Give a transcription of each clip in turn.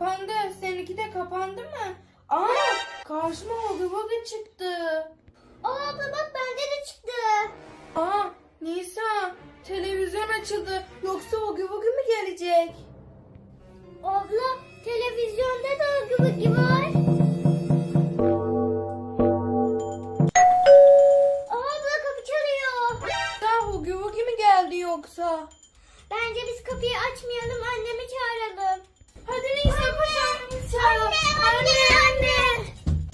kapandı. Seninki de kapandı mı? Aa karşıma Ogi Bogi çıktı. Aa abla bak bende de çıktı. Aa Nisa televizyon açıldı. Yoksa Ogi Bogi mi gelecek? Abla televizyonda da Ogi Bogi var. Aa abla kapı çalıyor. Ya Ogi Bogi mi geldi yoksa? Bence biz kapıyı açmayalım annemi çağıralım. Hadi Nisa koş annemizi çağıralım. Anne anne.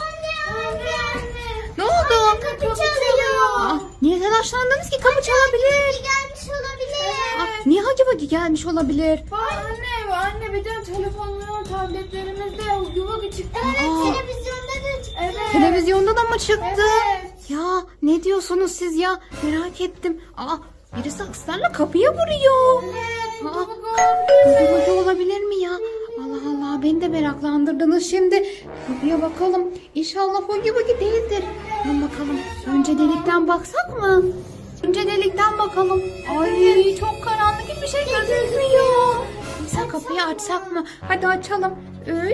Anne anne anne. Ne oldu? Kapı Kapı çalıyor. Aa, niye telaşlandınız ki? Kapı çalabilir. Gelmiş olabilir. Aa, niye Hacı Bagi gelmiş olabilir? Anne anne bir de telefonlar tabletlerimizde Ogi Bogi çıktı. Evet Aa. televizyonda da çıktı. Evet. Televizyonda da mı çıktı? Evet. Ya ne diyorsunuz siz ya? Merak ettim. Aa, birisi ısrarla kapıya vuruyor. Evet. Baba olabilir. Mi ya? Allah Allah beni de meraklandırdınız şimdi. Kapıya bakalım. İnşallah Hagi Bagi değildir. Hemen bakalım. Önce delikten baksak mı? Önce delikten bakalım. Ay çok karanlık hiçbir şey gözükmüyor. Neyse kapıyı açsak mı? Hadi açalım.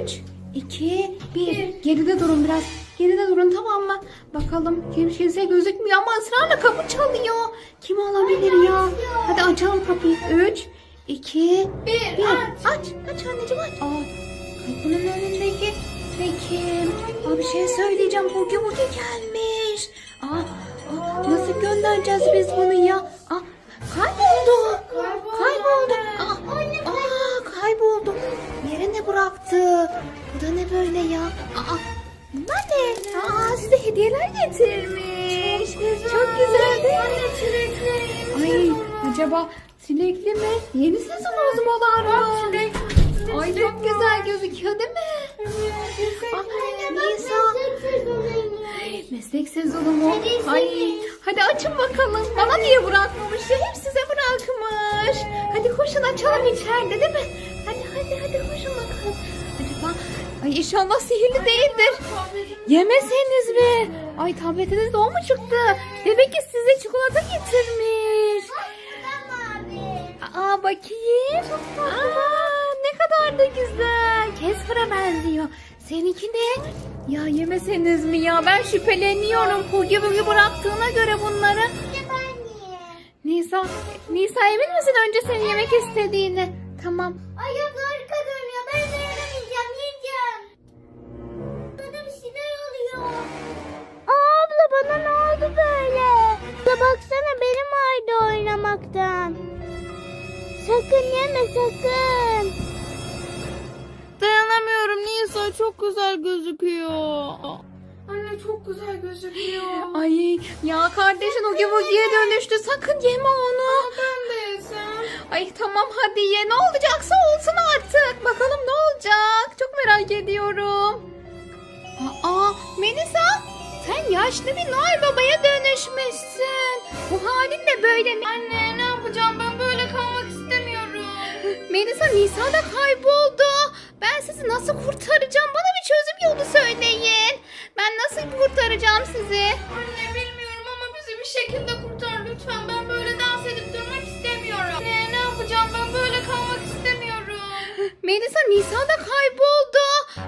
3, 2, 1. Geride durun biraz. Geride durun tamam mı? Bakalım kim kimse gözükmüyor ama ısrarla kapı çalıyor. Kim olabilir ya? Hadi açalım kapıyı. 3, 2, Bir, 1. aç. Aç. Anneciğim aç. Aa, kapının önündeki Peki. Aa, bir şey söyleyeceğim. Hugi Hugi gelmiş. Aa, aa, nasıl göndereceğiz biz bunu ya? Aa, kayboldu. Kayboldu. Aa, aa, kayboldu. Yere ne bıraktı? Bu da ne böyle ya? Aa, bunlar ne? Aa, size hediyeler getirmiş. Çok güzel, değil mi? Ay, acaba çilekli mi? Yeni sezon ozmalar mı? Ay çok güzel gözüküyor değil mi? Nisa. Meslek sezonu mu? Ay, hadi açın bakalım. Bana niye bırakmamış ya? Hep size bırakmış. Hadi koşun açalım içeride değil mi? Hadi hadi hadi koşun bakalım. Acaba Ay inşallah sihirli değildir. Yemeseniz mi? Ay tabletiniz de o mu çıktı? Demek ki size çikolata getirmiş. Aa bakayım. Aa ne kadar da güzel. Kesper'a benziyor. Seninki ne? Ya yemeseniz mi ya? Ben şüpheleniyorum. Hugi bugi bıraktığına göre bunları. Nisa, Nisa emin misin önce senin yemek istediğini? Tamam. Ay yok harika görünüyor. Ben dayanamayacağım. Yiyeceğim. Bana bir şeyler oluyor. Aa, abla bana ne oldu böyle? Sakın yeme sakın. Dayanamıyorum Nisa çok güzel gözüküyor. Anne çok güzel gözüküyor. Ay ya kardeşin Hugi Bugi'ye dönüştü. Sakın yeme onu. Ben de yesem. Ay tamam hadi ye. Ne olacaksa olsun artık. Bakalım ne olacak. Çok merak ediyorum. Aa Melisa sen yaşlı bir Noel Baba'ya dönüşmüşsün. Bu halin de böyle. Anne ne yapacağım ben. Melisa Nisa da kayboldu. Ben sizi nasıl kurtaracağım? Bana bir çözüm yolu söyleyin. Ben nasıl kurtaracağım sizi? Anne bilmiyorum ama bizi bir şekilde kurtar lütfen. Ben böyle dans edip durmak istemiyorum. Anne ne yapacağım ben böyle kalmak istemiyorum. Melisa Nisa da kayboldu.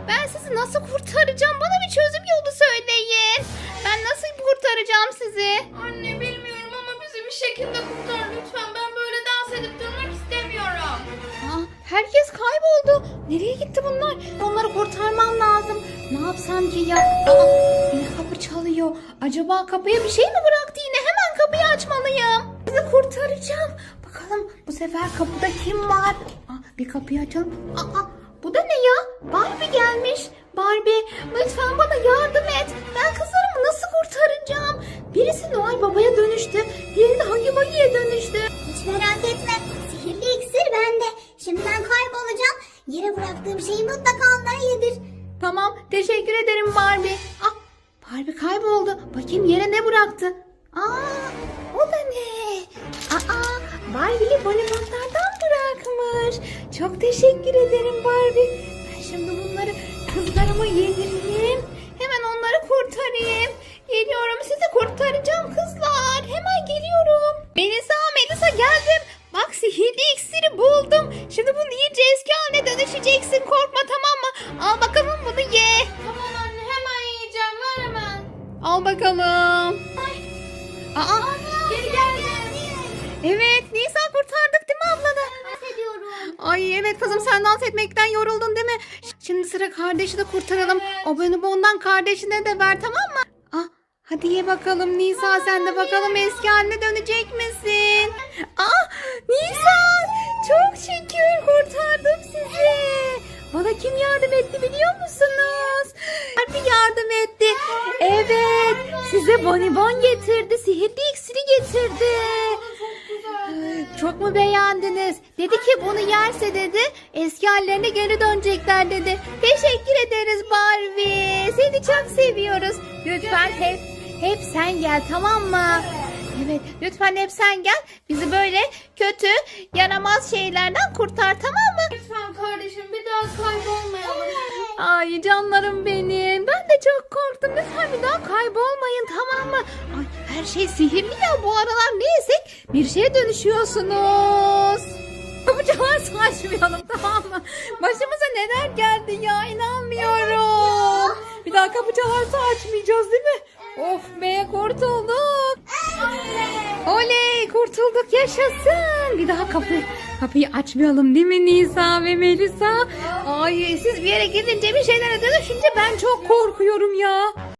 Ben sizi nasıl kurtaracağım? Bana bir çözüm yolu söyleyin. Ben nasıl kurtaracağım sizi? Anne bilmiyorum ama bizi bir şekilde kurtar lütfen. Herkes kayboldu. Nereye gitti bunlar? Onları kurtarmam lazım. Ne yapsam ki ya? Aa, kapı çalıyor. Acaba kapıya bir şey mi bıraktı yine? Hemen kapıyı açmalıyım. Sizi kurtaracağım. Bakalım bu sefer kapıda kim var? Aa, bir kapıyı açalım. Aa, bu da ne ya? Barbie gelmiş. Barbie lütfen bana yardım Tamam, teşekkür ederim Barbie. Ah, Barbie kayboldu. Bakayım yere ne bıraktı? Aa, o da ne? Aa, Barbie'li bonibonlardan bırakmış. Çok teşekkür ederim Barbie. Ben şimdi bunları kızlarıma yedireyim. Hemen onları kurtarayım. Geliyorum, sizi kurtaracağım kızlar. Hemen geliyorum. Melisa, Melisa geldim. Evet Nisa kurtardık değil mi ablanı? Dans ediyorum. Ay evet kızım sen dans etmekten yoruldun değil mi? Şimdi sıra kardeşi de kurtaralım. O bonibondan kardeşine de ver tamam mı? Ah hadi ye bakalım Nisa sen de bakalım eski haline dönecek misin? Ah Nisa çok şükür kurtardım sizi. Bana kim yardım etti biliyor musunuz? Harbi yardım etti. Evet size bonibon getirdi. Sihirli iksiri getirdi. Çok mu beğendiniz? Dedi ki bunu yerse dedi eski hallerine geri dönecekler dedi. Teşekkür ederiz Barbie. Seni çok seviyoruz. Lütfen hep hep sen gel tamam mı? Evet lütfen hep sen gel. Bizi böyle kötü yaramaz şeylerden kurtar tamam mı? Lütfen kardeşim bir daha kaybolmayalım. Ay canlarım benim. Ben de çok korktum. Lütfen bir daha kaybolmayın tamam mı? Ay her şey sihirli ya bu aralar ne yesek bir şeye dönüşüyorsunuz. Kapıcılar saçmayalım tamam mı? Başımıza neler geldi ya inanmıyorum. Bir daha kapıcılar açmayacağız değil mi? Of be kurtulduk. Oley kurtulduk yaşasın. Bir daha kapı kapıyı açmayalım değil mi Nisa ve Melisa? Ay siz bir yere gidince bir şeylere dönüşünce ben çok korkuyorum ya.